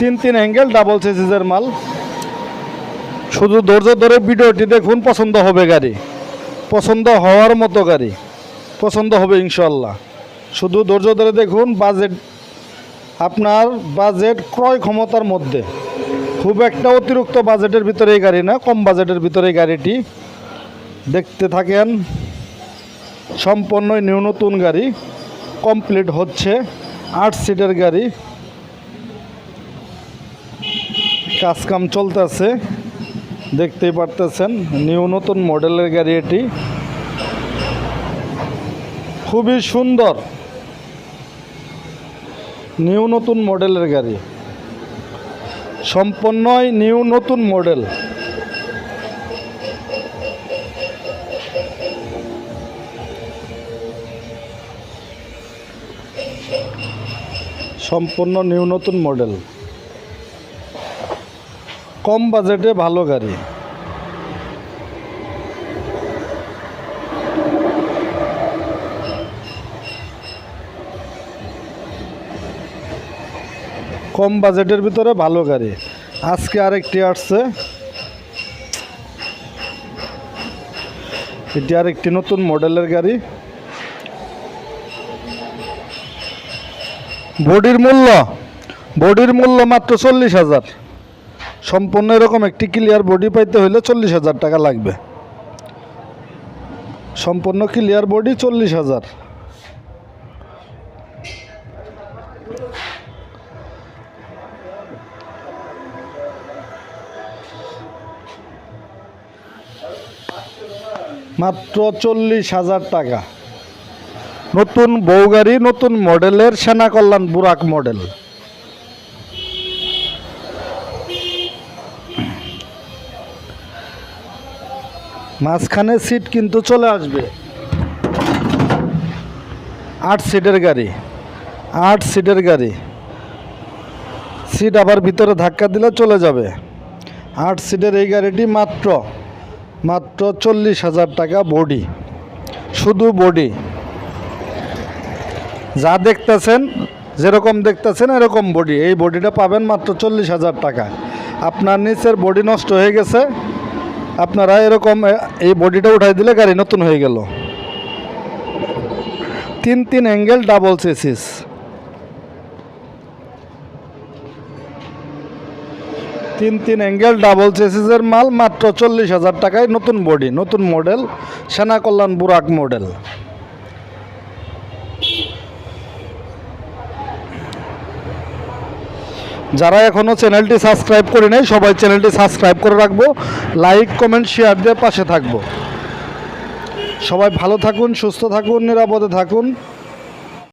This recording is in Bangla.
তিন তিন অ্যাঙ্গেল ডাবল সিসিসের মাল। শুধু ধৈর্য ধরে ভিডিওটি দেখুন, পছন্দ হবে গাড়ি। পছন্দ হওয়ার মতো গাড়ি। পছন্দ হবে ইনশাল্লাহ শুধু ধৈর্য ধরে দেখুন বাজেট আপনার বাজেট ক্রয় ক্ষমতার মধ্যে। খুব একটা অতিরিক্ত বাজেটের ভিতরে এই গাড়ি না, কম বাজেটের ভিতরে এই গাড়িটি দেখতে থাকেন। সম্পূর্ণ নিউ নতুন গাড়ি। কমপ্লিট হচ্ছে আট সিটের গাড়ি। কাজকাম চলতেছে। দেখতেই পারতেছেন নিউ নতুন মডেলের গাড়ি এটি। খুবই সুন্দর। নিউ নতুন মডেলের গাড়ি। সম্পূর্ণই নিউ নতুন মডেল সম্পূর্ণ নিউ নতুন মডেল কম বাজেটে ভালো গাড়ি। কম বাজেটের ভিতরে ভালো গাড়ি। আজকে আরেকটি আসছে। এটি আরেকটি নতুন মডেলের গাড়ি। বডির মূল্য বডির মূল্য মাত্র চল্লিশ হাজার। সম্পূর্ণ এরকম একটি ক্লিয়ার বডি পাইতে হলে চল্লিশ হাজার টাকা লাগবে। সম্পূর্ণ ক্লিয়ার বডি চল্লিশ হাজার। মাত্র চল্লিশ হাজার টাকা। নতুন বউ গাড়ি, নতুন মডেলের সেনা কল্যাণ বুরাক মডেল মাঝখানে সিট কিন্তু চলে আসবে। আট সিটের গাড়ি, আট সিটের গাড়ি। সিট আবার ভিতরে ধাক্কা দিলে চলে যাবে। আট সিটের এই গাড়িটি মাত্র মাত্র চল্লিশ হাজার টাকা বডি শুধু বডি যা দেখতেছেন, যেরকম দেখতেছেন এরকম বডি এই বডিটা পাবেন মাত্র চল্লিশ হাজার টাকা। আপনার নিচের বডি নষ্ট হয়ে গেছে আপনারা এরকম এই বডিটা উঠাই দিলে গাড়ি নতুন হয়ে গেল। তিন তিন অ্যাঙ্গেল ডাবল সেসিস তিন তিন অ্যাঙ্গেল ডাবল চেসিসের মাল মাত্র চল্লিশ হাজার টাকায় নতুন বডি, নতুন মডেল সেনা কল্যাণ বুরাক মডেল যারা এখনও চ্যানেলটি সাবস্ক্রাইব করে নেই, সবাই চ্যানেলটি সাবস্ক্রাইব করে রাখব, লাইক, কমেন্ট, শেয়ার দিয়ে পাশে থাকব। সবাই ভালো থাকুন, সুস্থ থাকুন, নিরাপদে থাকুন।